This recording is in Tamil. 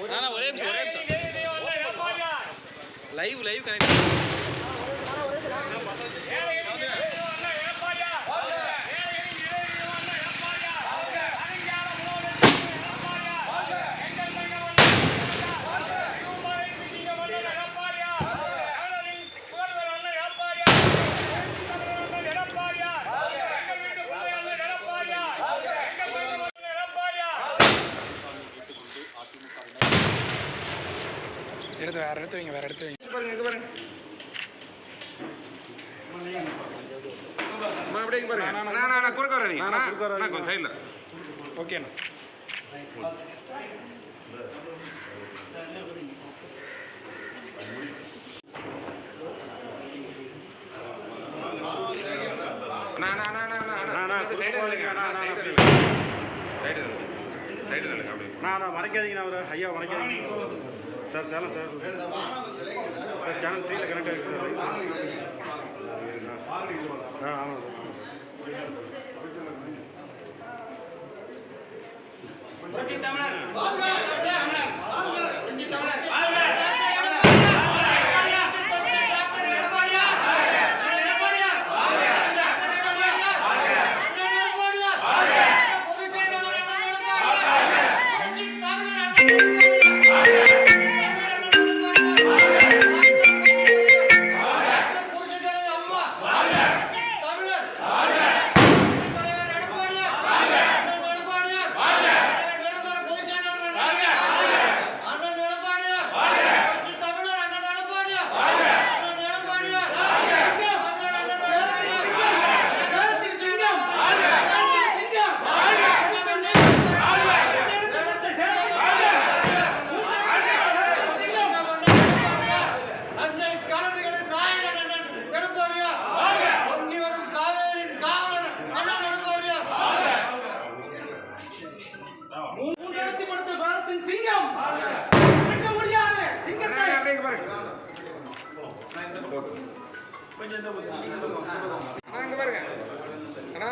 ஒரே நிமிஷம் ஒரே நிமிஷம் லைவ் லைவ் கனெக்ட் எடுத்து வேற எடுத்து வைங்க வேற எடுத்து வைங்க. பாருங்க இங்க பாருங்க. அம்மா அப்படியே இங்க பாருங்க. நான் நான் நான் குறுக்க வராதீங்க நான் குறுக்க வராதீங்க நான் கொஞ்சம் சைடுல ஓகேண்ணா நான் நான் நான் நான் நான் நான் சைடு நில்லுங்க நான் சைடு சைடு சைடு நில்லுங்க அப்படியே நான் நான் மறைக்காதீங்க அவர். ஐயா மறைக்காதீங்க. Sir Salem sir. Sir channel த்ரீல கனெக்ட் ஆகிருக்கு சார். ஆ ஆமாம் சார். தமிழர். கொஞ்சம் இந்த பக்கம் அண்ணா இங்கே பாருங்க. அண்ணா